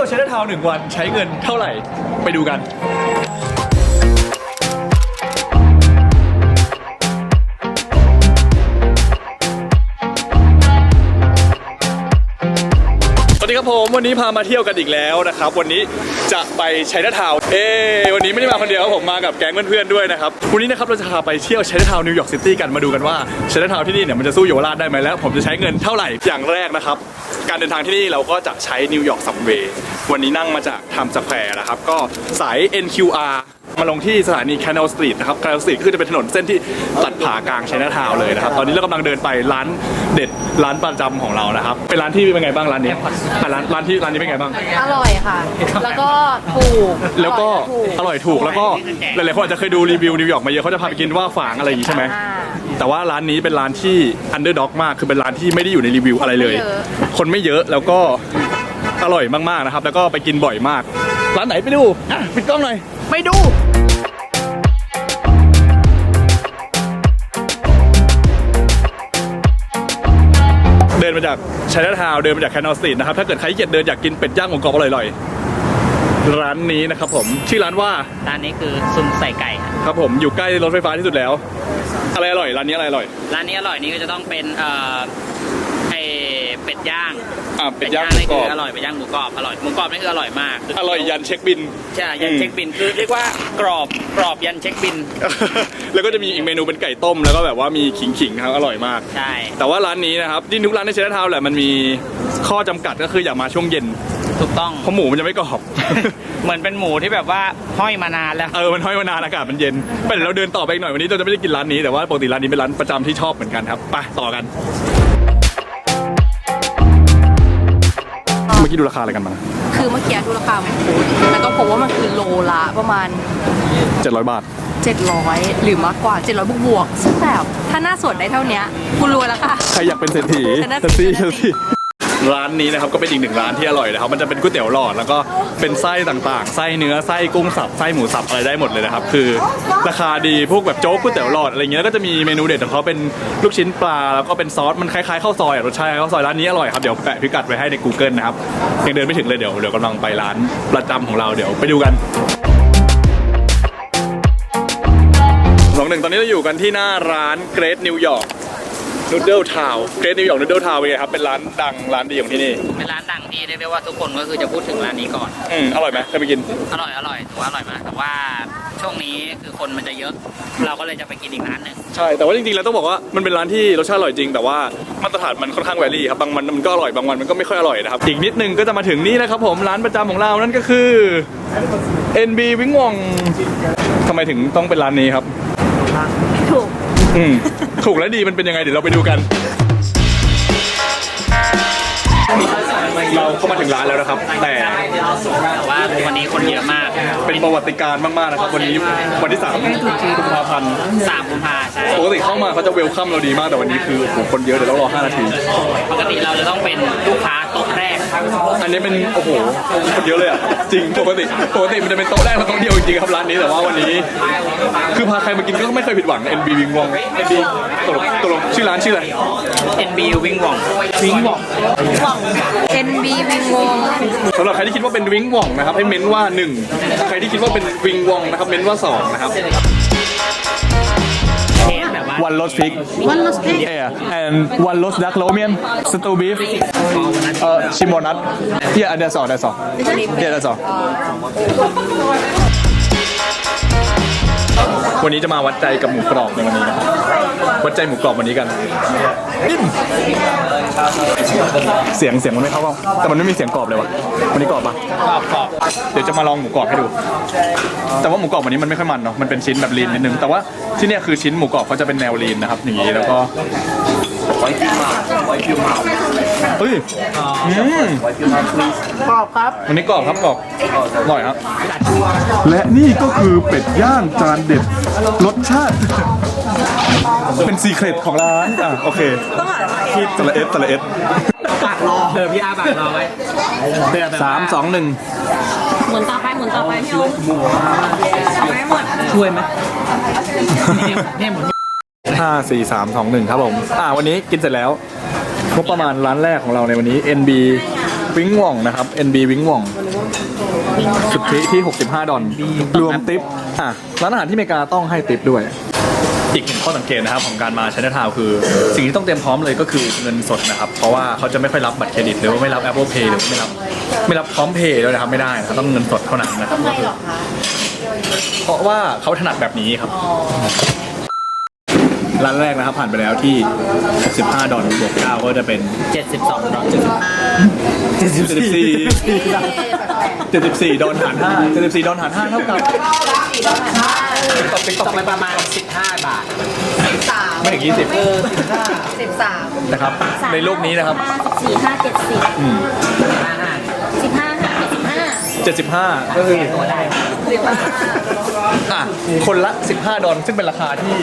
ที่ยวใช้ทาวน์หนึ่งวันใช้เงินเท่าไหร่ไปดูกัน ผมวันนี้พามาเที่ยวกันอีกแล้วนะครับ วันนี้จะไปชัยนาทาวน์เอ้วันนี้ไม่ได้มาคนเดียวครับผมมากับแก๊งเพื่อนๆด้วยนะครับวันนี้นะครับเราจะพาไปเที่ยวชัยนาทาวน์นิวยอร์กซิตี้กันมาดูกันว่าชัยนาทาวน์ที่นี่เนี่ยมันจะสู้เยาวราชได้ไหมแล้ว ผมจะใช้เงินเท่าไหร่อย่างแรกนะครับ การเดินทางที่นี่เราก็จะใช้นิวยอร์กซับเวย์วันนี้นั่งมาจากไทม์สแควร์นะครับก็สาย NQR มาลงที่สถานี Canal Street นะครับ Canal Street ก็คือจะเป็นถนนเส้นที่ตัดผ่ากลางชัยนาทาวน์เลยนะครับ ตอนนี้เรากำลังเดินไปร้านเด็ดร้านประจำของเรานะครับ เป็นร้านที่เป็นไงบ้างร้านนี้อะร้านร้านที่ร้านนี้เป็นไงบ้าง อร่อยค่ะ แล้วก็ถูกแล้วก็ถูกอร่อยถูกแล้วก็หลายๆคนอาจจะเคยดูรีวิวนิวยอร์กมาเยอะเขาจะพาไปกินว่าฝางอะไรอย่างนี้ใช่ไหมอ่าแต่ว่าร้านนี้เป็นร้านที่อันเดอร์ด็อกมาก คือเป็นร้านที่ไม่ได้อยู่ในรีวิวอะไรเลยไม่เยอะคนไม่เยอะแล้วก็อร่อยมากๆนะครับ แล้วก็ไปกินบ่อยมาก ร้านไหนไปดูอะปิดกล้องหน่อย ไปดู มาจากช i น a ทาวเดินมาจากแคนนอสตรีทนะครับ ถ้าเกิดใครขี้เกียจเดินอยากกินเป็ดย่างหมูกรอบอร่อยๆ ร้านนี้นะครับผม ชื่อร้านว่า ร้านนี้คือซุนใส่ไก่ครับครับผมอยู่ใกล้รถไฟฟ้าที่สุดแล้ว อะไรอร่อย ร้านนี้อะไรอร่อย ร้านนี้อร่อยนี่ก็จะต้องเป็นเอ่อไอเป็ด ย่างอะเป็ดย่างหมูนี่กรคืออบอร่อยเป็ดย่างหมูกรอบอร่อยหมูกรอบนี่คืออร่อยมากอร่อยยันเช็คบิน ใช่ยันอืมเช็คบินคือเรียกว่ากรอบกรอบยันเช็คบินแล้วก็จะมีอีกเมนูเป็นไก่ต้มแล้วก็แบบว่ามีขิงๆครับอร่อยมาก ใช่ แต่ว่าร้านนี้นะครับที่ทุกร้านในเชนทาวน์แหละมันมีข้อจำกัดก็คืออย่ามาช่วงเย็น ถูกต้อง เพราะหมูมันจะไม่กรอบ เหมือนเป็นหมูที่แบบว่าห้อยมานานแล้ว เออมันห้อยมานานอากาศมันเย็นไปเดี๋ยวเราเดินต่อไปอีกหน่อยวันนี้เราจะไม่ได้กินร้านนี้แต่ว่าปกติร้านนี้เป็นร้านประจำที่ชอบเหมือนกันครับไปต่อกัน อกี้ดูราคาอะไรกันมาคือเมื่อกี้ดูราคามันฟูดแล้วก็พบว่ามันคือโลละประมาณ 700 บาท 700 หรือมากกว่า 700 บวกบวกๆซึ่งแบบถ้าหน้าสดได้เท่าเนี้ยคุณรวยแล้วค่ะ ใครอยากเป็นเศรษฐีชนะเศรษฐีชนะเศรษฐี ร้านนี้นะครับก็เป็นอีกหนึ่งร้านที่อร่อยนะครับ มันจะเป็นก๋วยเตี๋ยวหลอดแล้วก็เป็นไส้ต่างๆ ไส้เนื้อไส้กุ้งสับไส้หมูสับอะไรได้หมดเลยนะครับ คือราคาดีพวกแบบโจ๊กก๋วยเตี๋ยวหลอดอะไรเงี้ยแล้วก็จะมีเมนูเด็ดของเขาเป็นลูกชิ้นปลาแล้วก็เป็นซอสมันคล้ายๆข้าวซอยอะรสชาติข้าวซอยร้านนี้อร่อยครับเดี๋ยวแปะพิกัดไว้ให้ใน Google นะครับยังเดินไม่ถึงเลยเดี๋ยวเดี๋ยวกำลังไปร้านประจำของเราเดี๋ยวไปดูกันสองหนึ่งตอนนี้เราอยู่กันที่หน้าร้านเกรทนิวยอร์ก นูเดิลทาวเกรทนิวยอร์กนูเดิลทาวเป็นไงครับเป็นร้านดังร้านดีของที่นี่เป็นร้านดังที่เรียกได้ว่าทุกคนก็คือจะพูดถึงร้านนี้ก่อน อืมอร่อยไหมเคยไปกิน อร่อยอร่อยถือว่าอร่อยมากแต่ว่าช่วงนี้คือคนมันจะเยอะ เราก็เลยจะไปกินอีกร้านหนึ่งใช่แต่ว่าจริงๆแล้วต้องบอกว่ามันเป็นร้านที่รสชาติอร่อยจริง แต่ว่ามาตรฐานมันค่อนข้างแวรี่ครับบางวันมันก็อร่อยบางวันมันก็ไม่ค่อยอร่อยนะครับอีกนิดนึงก็จะมาถึงนี่นะครับผมร้านประจำของเรานั่นก็คือ NB วิงวองทำไมถึงต้องเป็นร้านนี้ครับถูก อืมถูกและดีมันเป็นยังไงเดี๋ยวเราไปดูกัน เราเข้ามาถึงร้านแล้วนะครับ แต่แต่ว่าวันนี้คนเยอะมากเป็นประวัติการณ์มากๆนะครับ วันนี้วันที่3กุมภาพันธ์สามกุมภาใช่ปกติเข้ามาเขาจะเวลคัมเราดีมากแต่วันนี้คือโอ้โหคนเยอะเดี๋ยวต้องรอ5นาที ปกติเราจะต้องเป็นลูกค้าโต๊ะแรกอันนี้เป็นโอ้โหคนเยอะเลยอะจริงปกติปกติมันจะเป็นโต๊ะแรกและโต๊ะเดียวจริงๆครับร้านนี้แต่ว่าวันนี้ คือพาใครมากินก็ไม่เคยผิดหวัง NB วิงวอง NB ตกลงตกลงชื่อร้านชื่ออะไร NB วิงหว่องวิงหว่อง NB วิง วงสำหรับใครที่คิดว่าเป็นวิงวองนะครับ ให้เม้นว่า 1 ใครที่คิดว่าเป็นวิงวองนะครับ เม้นว่า 2 นะครับเทสแบบว่า one roast pig One roast pig yeah and one roast duck low mian stew beef เอ่อชิมอนัท yeah that's all that's all yeah that's all วันนี้จะมาวัดใจกับหมูกรอบในวันนี้นะครับ วัดใจหมูกรอบวันนี้กันนิ่มเสียงเสียงมันไม่เข้ากล้องแต่มันไม่มีเสียงกรอบเลยวะวันนี้กรอบปะกรอบกรอบเดี๋ยวจะมาลองหมูกรอบให้ดู แต่ว่าหมูกรอบวันนี้มันไม่ค่อยมันเนาะมันเป็นชิ้นแบบลีนนิดนึงแต่ว่าที่เนี่ยคือชิ้นหมูกรอบเขาจะเป็นแนวลีนนะครับอย่างนี้แล้วก็เฮ้ยอืมกรอบครับวันนี้กรอบครับกรอบอร่อยครับ และนี่ก็คือเป็ดย่างจานเด็ดรสชาติเป็นซีเครตของร้านอะโอเคที่ตะละเอ็ดตะละเอ็ดปากรอเออพี่อาปากรอไว้เดือดสามสองหนึ่งหมุนต่อไปหมุนต่อไปพี่อุ้มเอาให้หมดช่วยไหมเนี่ยหมุนห้าสี่สามสองหนึ่งครับผมอ่าวันนี้กินเสร็จแล้วงบประมาณร้านแรกของเราในวันนี้ NB วิงว่องนะครับ NB วิงว่องสุทธิที่ 65 ดอลรวมติปอะร้านอาหารที่อเมริกาต้องให้ติปด้วย อีกหนึ่งข้อสังเกตนะครับของการมาใช้ n ทาวคือ สิ่งที่ต้องเตรียมพร้อมเลยก็คือเงินสดนะครับ เพราะว่าเขาจะไม่ค่อยรับบัตรเครดิตหรือว่าไม่รับ Apple Pay หรือว่าไม่รับไม่รับพร้อมเพย์ด้วยนะครับไม่ได้นะครับต้องเงินสดเท่านั้นนะครับทำไมหรอคะเพราะว่าเขาถนัดแบบนี้ครับ ร้านแรกนะครับผ่านไปแล้วที่ 15 ดอลบวก9ก็จะเป็น 72ดอล74 74 ดอลหาร5 74 ดอลหาร5เท่ากับติ๊กต๊อกติ๊กตต๊อกกไปประมาณ 15 บาท สามไม่ถึงเออสิบสาม20นะครับ ในโลกนี้นะครับ สี่ห้าเจ็ดสิบอืม สิบห้าห้าเจ็ดสิบห้า75 ก็คือตัวได้หรือว่า อะคนละ 15 ดอลซึ่งเป็นราคาที่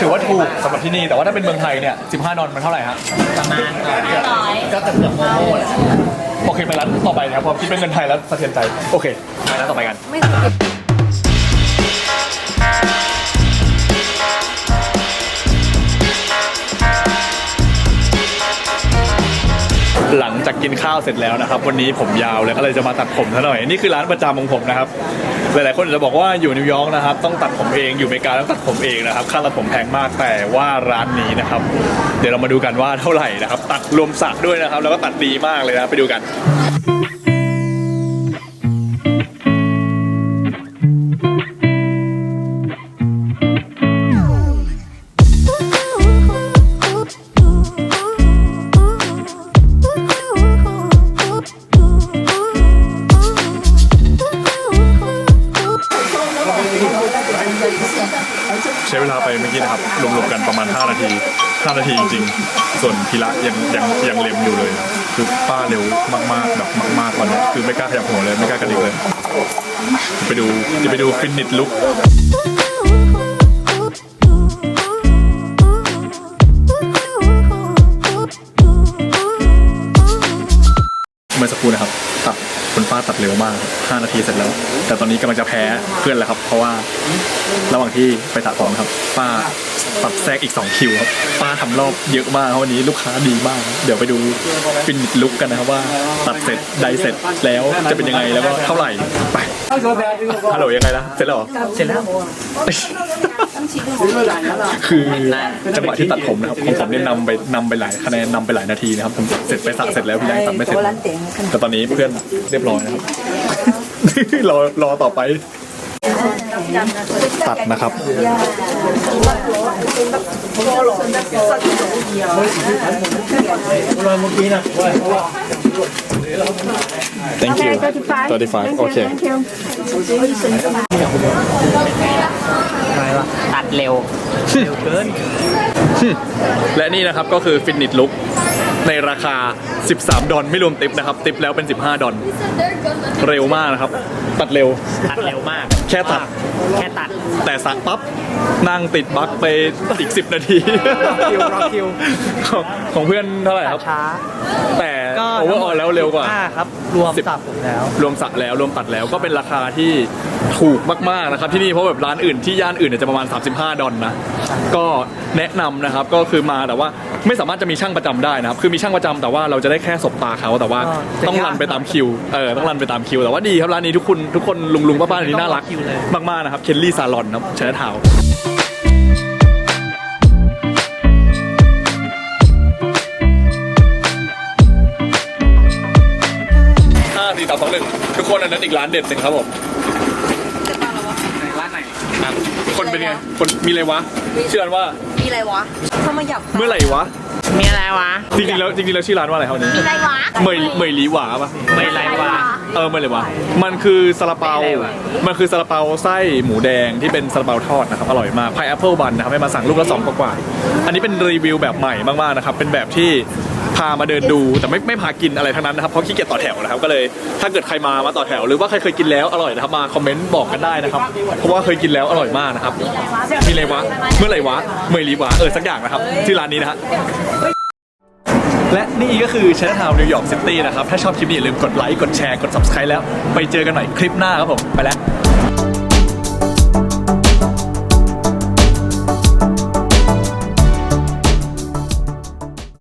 ถือว่าถูกสำหรับที่นี่ แต่ว่าถ้าเป็นเมืองไทยเนี่ย 15 ดอลมันเท่าไหร่ฮะ ประมาณห้าร้อยก็เกือบเกือบโมโม่แหละโอเค ไปร้านต่อไปนะครับเพอคิดเป็นเงินไทยแล้วสะเทือนใจ โอเค ไปร้านต่อไปกัน ไม่ถูกหลังจากกินข้าวเสร็จแล้วนะครับ วันนี้ผมยาวเลยก็เลยจะมาตัดผมซะหน่อย นี่คือร้านประจำของผมนะครับ หลายๆ คนอาจจะบอกว่าอยู่นิวยอร์กนะครับต้องตัดผมเองอยู่อเมริกาต้องตัดผมเองนะครับค่าตัดผมแพงมากแต่ว่าร้านนี้นะครับ เดี๋ยวเรามาดูกันว่าเท่าไหร่นะครับ ตัดรวมสระด้วยนะครับ แล้วก็ตัดดีมากเลยนะไปดูกัน ใช้เวลาไปเมื่อกี้นะครับรวมๆกันประมาณ 5 นาที 5 นาทีจริงๆ ส่วนพีระยังยังยังเล็มอยู่เลย คือป้าเร็วมากๆแบบมากๆตอนนี้คือไม่กล้าขยับหัวเลยไม่กล้ากระดิกเลยจะไปดูจะไปดูฟินนิตลุก 5 นาทีเสร็จแล้ว แต่ตอนนี้กำลังจะแพ้เพื่อนแล้วครับ เพราะว่าระหว่างที่ไปตัดผมครับ ป้าตัดแทรกอีก 2 คิวครับ ป้าทำรอบเยอะมากครับวันนี้ลูกค้าดีมาก เดี๋ยวไปดูฟินลุกกันนะครับว่า ตัดเสร็จไดเสร็จแล้วจะเป็นยังไงแล้วก็เท่าไหร่ไปฮัลโหลยังไงล่ะเสร็จแล้วเหรอเสร็จแล้วคือจังหวะที่ตัดผมนะครับของผมเนี่ยนำไปนำไปหลายคะแนนนำไปหลายนาทีนะครับผมเสร็จไปสระเสร็จแล้วพี่ยังตัดไม่เสร็จแต่ตอนนี้เพื่อนเรียบร้อยนะครับ รอรอต่อไป ตัดนะครับ Thank you 35 โอเค ตัดเร็วเร็วเกินและนี่นะครับก็คือฟินนิตลุก ในราคา 13 ดอลไม่รวมติปนะครับ ติปแล้วเป็น 15 ดอลเร็วมากนะครับ ตัดเร็ว ตัดเร็วมาก แค่ตัด แค่ตัด แต่สักปั๊บนั่งติดบั๊กไปอีก 10 นาทีรอคิวรอคิวของของเพื่อนเท่าไหร่ครับช้า แต่ก็โอเวอร์ออลแล้วเร็วกว่าห้ครับรวมสิบสับผมแล้ว รวมสักแล้วรวมตัดแล้วก็เป็นราคาที่ถูกมากๆนะครับที่นี่เพราะแบบร้านอื่นที่ย่านอื่นเนี่ยจะประมาณ 35 ดอลนะก็แนะนำนะครับก็คือมาแต่ว่า ไม่สามารถจะมีช่างประจำได้นะครับคือมีช่างประจำแต่ว่าเราจะได้แค่สบตาเขาแต่ว่าก็จะต้องรันไปตามคิวเออต้องรันไปตามคิว แต่ว่าดีครับร้านนี้ทุกคนทุกคนลุงลุงๆป้าๆอันนี้น่ารักต้องรอคิวเลย มากๆนะครับเคนลี่ซาลอนนะครับชนะทาวห้าสี่สามสองหนึ่งทุกคนอันนั้นอีกร้านเด็ดหนึ่งครับผมร้านไหนครับคนเป็นไงคนมีอะไรวะชื่อร้านว่า มีอะไรวะทำไมหยับเมื่อไหร่วะ มีอะไรวะ จริงๆแล้วจริงๆแล้วชื่อร้านว่าอะไรครับวันนี้มีอะไรวะเหมยเหมยหลีหวาปะ ไม่ไรวะ เออเมื่อไหร่วะมันคือซาลาเปา มันคือซาลาเปาไส้หมูแดงที่เป็นซาลาเปาทอดนะครับอร่อยมากพายแอปเปิลบันนะครับให้มาสั่งลูกละสองกว่าๆอันนี้เป็นรีวิวแบบใหม่มากๆนะครับเป็นแบบที่พามาเดินดูแต่ไม่ไม่พากินอะไรทั้งนั้นนะครับเพราะขี้เกียจต่อแถวนะครับก็เลยถ้าเกิดใครมามาต่อแถว หรือว่าใครเคยกินแล้วอร่อยนะครับมาคอมเมนต์บอกกันได้นะครับเพราะว่าเคยกินแล้วอร่อยมากนะครับมีอะไรวะเมื่อไหร่วะเมื่อหลีวะเออสักอย่างนะครับที่ร้านนี้นะฮะ และนี่ก็คือช h น n a ทาวนิวยอร์กซิตี้นะครับ ถ้าชอบคลิปนี้อย่าลืมกดไลค์ กดแชร์ กด subscribe แล้ว ไปเจอกันใหม่คลิปหน้าครับผม ไปแล้ว